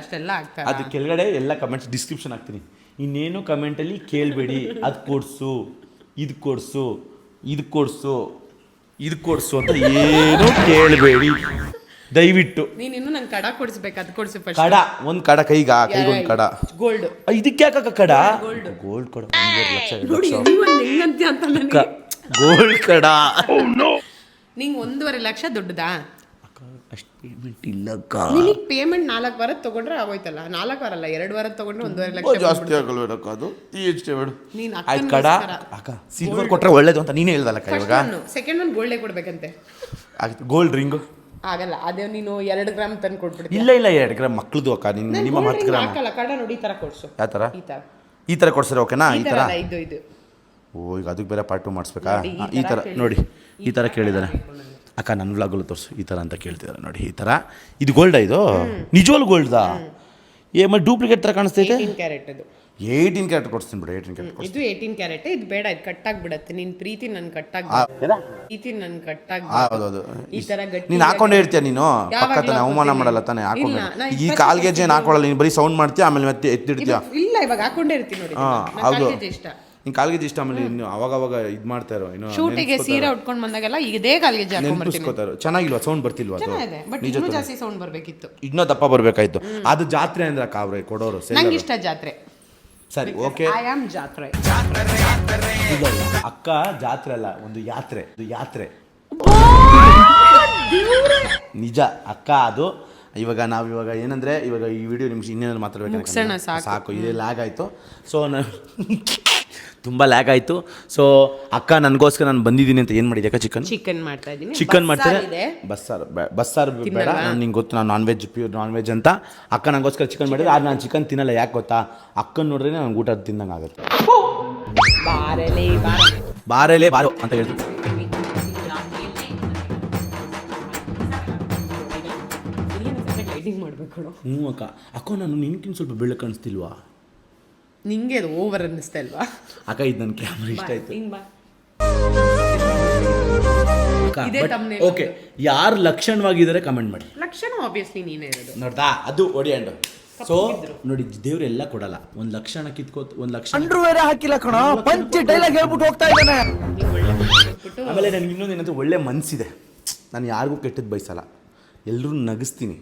ಅಷ್ಟೆಲ್ಲ ಅದು ಕೆಳಗಡೆ ಎಲ್ಲ ಕಮೆಂಟ್ಸ್ ಡಿಸ್ಕ್ರಿಪ್ಷನ್ ಹಾಕ್ತೀನಿ. ಇನ್ನೇನು ಕಮೆಂಟಲ್ಲಿ ಕೇಳಬೇಡಿ. ಅದು ಕೊಡಿಸು ಇದು ಕೊಡಿಸು ಇದು ಕೊಡ್ಸು ಇದು ಕೊಡ್ಸು ಅಂತ ಏನು ಕೇಳಬೇಡಿ. ದಯವಿಟ್ಟು. ನೀನ್ ಇನ್ನು ನಂಗೆ ಕಡ ಕೊಡಿಸ್ಬೇಕು ಅದು ಕೊಡಿಸು ಫಸ್ಟ್ ಕಡ ಒಂದು ಕಡ ಕೈಗ ಒಂದು ಕಡ. ಗೋಲ್ಡ್ ಇದಕ್ಕೆ ಯಾಕಕ್ಕ ಕಡ? ಗೋಲ್ಡ್ ಕಡ ಒಂದೂವರೆ ಲಕ್ಷ ಎರಡು ನೋಡಿ ಲಕ್ಷ. ನೀವು ಹೆಂಗಂತ ಅಂತ ನನಗೆ. ಗೋಲ್ಡ್ ಕಡ. ನಿಂಗೆ ಒಂದೂವರೆ ಲಕ್ಷ ದುಡ್ಡದಾ? ಅಷ್ಟು ಪೇಮೆಂಟ್ ಇಲ್ಲಕ್ಕ ನಿನಗೆ ಪೇಮೆಂಟ್ ನಾಲ್ಕು ವಾರ ತಗೊಂಡ್ರೆ ಆಗೋಯ್ತಲ್ಲ? ನಾಲ್ಕು ವಾರ ಅಲ್ಲ ಎರಡು ವಾರ ತಗೊಂಡ್ರೆ ಒಂದೂವರೆ ಲಕ್ಷ ಜಾಸ್ತಿ ಆಗಲ್ವೇನಕ್ಕ ಅದು? ಈ ಎಷ್ಟೇ ಬೇಡ. ನೀನು ಆಯ್ತು ಕಡ. ಅಕ್ಕ ಸಿಲ್ವರ್ ಕೊಟ್ಟರೆ ಒಳ್ಳೇದು ಅಂತ ನೀನೇ ಹೇಳ್ದಲ್ಲಕ್ಕ ಇವಾಗ? ಸೆಕೆಂಡ್ ಒನ್ ಗೋಲ್ಡೇ ಕೊಡ್ಬೇಕಂತೆ. ಆಯ್ತು ಗೋಲ್ಡ್ ರಿಂಗು ಆಗಲ್ಲ ಅದೇ ನೀನು ಎರಡು ಗ್ರಾಮ್ ತಂದು ಕೊಟ್ಬಿಡ್ತೀನಿ ಇಲ್ಲ ಇಲ್ಲ ಎರಡು ಗ್ರಾಮ್ ಮಕ್ಳದು ಅಕ್ಕ ನಿನ್ನ ನಿಮ್ಮ ಹತ್ತು ಗ್ರಾಮ್ ಹಾಕಲ್ಲ ಕಡ ನೋಡಿ ಈ ತರ ಕೊಡ್ಸು. ಯಾವ ಥರ ಈ ಥರ ಈ ಥರ ಕೊಡ್ಸಿರ ಓಕೆನಾ ಈ ಥರ ಇದು ಇದು. ಓ ಈಗ ಅದಕ್ಕೆ ಬೇರೆ ಪಾರ್ಟ್ ಟು ಮಾಡಿಸ್ಬೇಕಾ? ಈ ಥರ ಥರ ನೋಡಿ ಈ ಥರ ಕೇಳಿದಾರೆ. ಅಕ್ಕ ನನ್ನ ವ್ಲಾಗಲ್ಲೂ ತೋರಿಸು ಈ ಥರ ಅಂತ ಕೇಳ್ತಿದ್ದಾರೆ ನೋಡಿ ಈ ಥರ. ಇದು ಗೋಲ್ಡಾ ಇದು? ನಿಜವಾಗ್ಲೂ ಗೋಲ್ಡ್ದಾ ಏ ಮತ್ತೆ ಡೂಪ್ಲಿಕೇಟ್ ಥರ ಕಾಣಿಸ್ತೈತೆ ಏಯ್ಟೀನ್ ಕ್ಯಾರೆಟ್ ಇದು ಏಯ್ಟೀನ್ ಕ್ಯಾರೆಟ್ ಕೊಡ್ತೀನಿ ಬಿಡು ಏಯ್ಟೀನ್ ಕ್ಯಾರೆಟ್ ಇದು ಏಯ್ಟೀನ್ ಕ್ಯಾರೆಟ್ ಇದು ಬೇಡ ಇದು ಕಟ್ಟಾಗ್ಬಿಡತ್ತೆ ನಿನ್ ಪ್ರೀತಿ ನನ್ ಕಟ್ಟಾಗ್ ಪ್ರೀತಿ ನನ್ ಕಟ್ಟಾಗಿ ಹೌದು ಈ ತರ ಗಟ್ಟಿ ನೀನು ಹಾಕೊಂಡೇ ಇರ್ತೀಯ ನೀನು? ಪಕ್ಕ ತಾನೆ ಅವಮಾನ. ಮಾಡಲ್ಲ ತಾನೆ ಹಾಕೊಂಡು ಈ ಇಪ್ಪತ್ತು ಕಾಲ್ ಗೆಜ್ಜೆ ಏನು ಹಾಕೊಳ್ಳಲ್ಲ ನೀನು ಬರೀ ಸೌಂಡ್ ಮಾಡ್ತೀಯ ಆಮೇಲೆ ಮತ್ತೆ ಎತ್ತಿಡ್ತೀಯ ಇಲ್ಲ ಇವಾಗ ಹಾಕೊಂಡೇ ಇರ್ತೀನಿ ನೋಡಿ ಹಾ, ಹೌದು. ಇಷ್ಟ. ನೀನು ಕಾಲ್ಗೆಜ್ಜೆ ಇಷ್ಟ ಆಮೇಲೆ ಇನ್ನು ಅವಾಗ ಅವಾಗ ಇದು ಮಾಡ್ತಾ ಇರೋ ಇನ್ನು ಶೂಟಿಗೆ ಸೀರೆ ಉಟ್ಕೊಂಡ್ ಬಂದಾಗೆಲ್ಲ ಇದೇ ಹಾಕೊಂಡ್ಬರ್ತೀನಿ ನೆನ್ಪಿಸ್ಕೋತಾರೋ ಚೆನ್ನಾಗಿಲ್ವಾ? ಸೌಂಡ್ ಬರ್ತಿಲ್ವಾ ಅದು? ಚೆನ್ನಾಗಿದೆ ಬಟ್ ಇನ್ನೂ ಜಾಸ್ತಿ ಸೌಂಡ್ ಬರಬೇಕಿತ್ತು. ಇನ್ನೂ ದಪ್ಪ ಬರ್ಬೇಕಾಯ್ತು. ಅದು ಜಾತ್ರೆ ಅಂದ್ರೆ ಕಾವ್ರೆ ಕೊಡೋರು ನಂಗೆ ಇಷ್ಟ ಜಾತ್ರೆ. ಸರಿ ಓಕೆ. ಐ ಆಮ್ ಜಾತ್ರೆ. ಅಕ್ಕ ಜಾತ್ರೆ ಅಲ್ಲ ಒಂದು ಯಾತ್ರೆ ಇದು ಯಾತ್ರೆ. ನಿಜ ಅಕ್ಕ ಅದು. ಇವಾಗ ನಾವು ಇವಾಗ ಏನಂದ್ರೆ ಇವಾಗ ಈ ವಿಡಿಯೋ ನಿಮಿಷ ಇನ್ನೇನಾದ್ರು ಮುಗ್ಸೋಣ, ಮಾತಾಡ್ಬೇಕು ಸಾಕು. ಸಾಕು ಇದೆಲ್ಲ ಲ್ಯಾಗ್ ಆಯಿತು. ಸೊ ನಾನು ತುಂಬ ಲ್ಯಾಗ್ ಆಯಿತು. ಸೊ ಅಕ್ಕ ನನಗೋಸ್ಕರ ನಾನು ಬಂದಿದ್ದೀನಿ ಅಂತ ಏನು ಮಾಡಿದೆ ಅಕ್ಕ ಚಿಕನ್? ಚಿಕನ್ ಮಾಡ್ತಾ ಇದ್ದೀನಿ ಚಿಕನ್ ಮಾಡ್ತಾರೆ? ಬಸ್ಸಾರು ಬೇ- ಬಸ್ಸಾರು ಬೇಡ? ನಾನು ನಿಂಗೆ ಗೊತ್ತು ನಾನು non veg pure non veg ಅಂತ. ಅಕ್ಕ ನನಗೋಸ್ಕರ ಚಿಕನ್ ಮಾಡಿದ್ರೆ ಆದ್ರೆ ನಾನು ಚಿಕನ್ ತಿನ್ನಲ್ಲ ಯಾಕೆ ಗೊತ್ತಾ? ಅಕ್ಕನ ನೋಡಿದ್ರೆ ನನಗೆ ಊಟ ತಿಂದಂಗೆ ಆಗುತ್ತೆ. ಬಾರಲೇ ಬಾರ. ಬಾರೇಲೇ ಬಾರೋ ಅಂತ ಹೇಳ್ತೀನಿ ಲೈಟಿಂಗ್ ಮಾಡ್ಬೇಕು ನೋಡು. ಹ್ಞೂ ಅಕ್ಕ. ಅಕ್ಕ ನಾನು ನಿನ್ಕಿನ್ ಸ್ವಲ್ಪ ಬೆಳಕು ಕಾಣಿಸ್ತಿಲ್ವಾ? ನಿಂಗೆ ಅದು ಓವರ್ ಅನ್ನಿಸ್ತಾ ಇಲ್ವಾ? ಅಕ್ಕ ಇದು ನನ್ನ ಕ್ಯಾಮ್ರಾ ಇಷ್ಟ ಆಯ್ತು. ಹಿಂಗ್ ಬಾ. ಇದೇ thumbnail. ಓಕೆ ಯಾರು ಲಕ್ಷಣವಾಗಿದ್ದಾರೆ ಕಮೆಂಟ್ ಮಾಡಿ. ಲಕ್ಷಣ ಆಬ್ವಿಯಸ್ಲಿ ನೀನೇ ಇರೋದು. ನೋಡ್ದಾ ಅದು ಒಡಿಯಂಡು ಸೊ ನೋಡಿ ದೇವ್ರು ಎಲ್ಲ ಕೊಡಲ್ಲ. ಒಂದ್ ಲಕ್ಷಣ ಕಿತ್ಕೋ ಒಂದ್ ಲಕ್ಷ ಅಂಡ್ರವೇರೆ ಹಾಕಿಲ್ಲ ಕಣ. ಪಂಚ್ ಡೈಲಾಗ್ ಹೇಳ್ಬಿಟ್ಟು ಹೋಗ್ತಾ ಇದ್ದಾನೆ. ಆಮೇಲೆ ನನ್ಗೆ ಇನ್ನೊಂದು ಏನಂದ್ರೆ ಒಳ್ಳೆ ಮನ್ಸಿದೆ. ನಾನು ಯಾರಿಗೂ ಕೆಟ್ಟದ್ದು ಬಯಸಲ್ಲ. ಎಲ್ಲರೂ ನಗಿಸ್ತೀನಿ.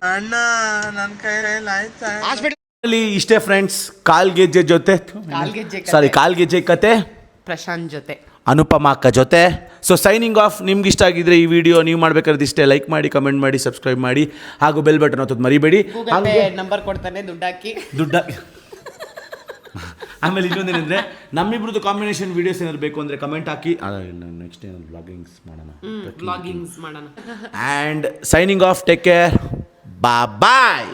ಅಲ್ಲಿ ಇಷ್ಟೇ ಫ್ರೆಂಡ್ಸ್ ಕಾಲ್ಗೆಜ್ಜೆ ಜೊತೆ. ಕಾಲ್ಗೆಜ್ಜೆ ಕತೆ. ಸಾರಿ ಕಾಲ್ಗೆಜ್ಜೆ ಕತೆ. ಪ್ರಶಾಂತ್ ಜೊತೆ. ಅನುಪಮ ಅಕ್ಕ ಜೊತೆ. ಸೊ ಸೈನಿಂಗ್ ಆಫ್ ನಿಮ್ಗೆ ಇಷ್ಟ ಆಗಿದ್ರೆ ಈ ವಿಡಿಯೋ ನೀವು ಮಾಡ್ಬೇಕಾದ್ರೆ ಇಷ್ಟೇ ಲೈಕ್ ಮಾಡಿ ಕಮೆಂಟ್ ಮಾಡಿ ಸಬ್ಸ್ಕ್ರೈಬ್ ಮಾಡಿ ಹಾಗೂ ಬೆಲ್ ಬಟನ್ ಒತ್ತೋದು ಮರಿಬೇಡಿ. ಗೂಗಲ್ ಪೇ ಹಾಗೆ ನಂಬರ್ ಕೊಡ್ತಾನೆ ದುಡ್ಡು ಹಾಕಿ. ದುಡ್ಡ ಆಮೇಲೆ ಇನ್ನೊಂದೇನೆಂದ್ರೆ ನಮ್ಮಿಬ್ರದ್ದು ಕಾಂಬಿನೇಷನ್ ವೀಡಿಯೋಸ್ ಏನಾದ್ರು ಬೇಕು ಅಂದ್ರೆ ಕಮೆಂಟ್ ಹಾಕಿ. ನೆಕ್ಸ್ಟ್ ಏನಾದ್ರು ಬ್ಲಾಗಿಂಗ್ಸ್ ಮಾಡೋಣ. ಬ್ಲಾಗಿಂಗ್ಸ್ ಮಾಡೋಣ. And signing off take care ಬಾ ಬಾಯ್